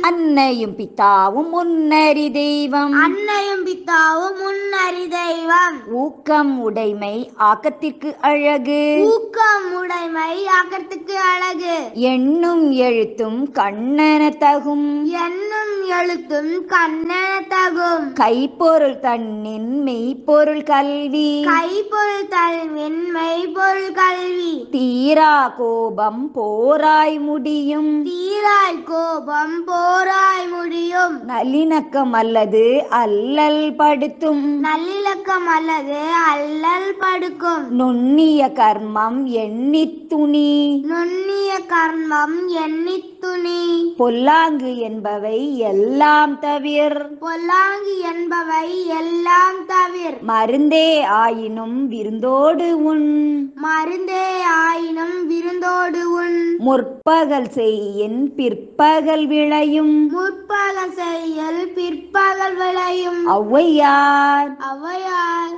அன்னையும் பித்தாவும் முன்னறி தெய்வம். அன்னையும் பித்தாவும் முன்னறி தெய்வம். ஊக்கம் உடைமை ஆக்கத்திற்கு அழகு. ஊக்கம் உடைமை ஆக்கத்துக்கு அழகு. எண்ணும் எழுத்தும் கண்ணன தகும். என்னும் எழுத்தும் கண்ணென தகும். கைப்பொருள் தன்னின் மெய்ப்பொருள் கல்வி. கைப்பொருள் தல்வின் மெய்ப்பொருள் கல்வி. தீரா கோபம் போராய் முடியும். தீராய் கோபம் போராய் முடியும் நல்லிணக்கம் அல்லது அல்லல் படுத்தும். நல்லிலக்கம் அல்லது அல்லல் படுக்கும். நுண்ணிய கர்மம் எண்ணித் துணி. நுண்ணிய கர்மம் எண்ணித் துணி. பொல்லாங்கு என்பவை எல்லாம் தவிர். பொல்லாங்கி என்பவை எல்லாம் தவிர. மருந்தே ஆயினும் விருந்தோடு உண். மருந்தே உன் முற்பகல் செய்யின் பிற்பகல் விளையும். முற்பகல் செயல் பிற்பகல் விளையும். ஔவையார். அவையால்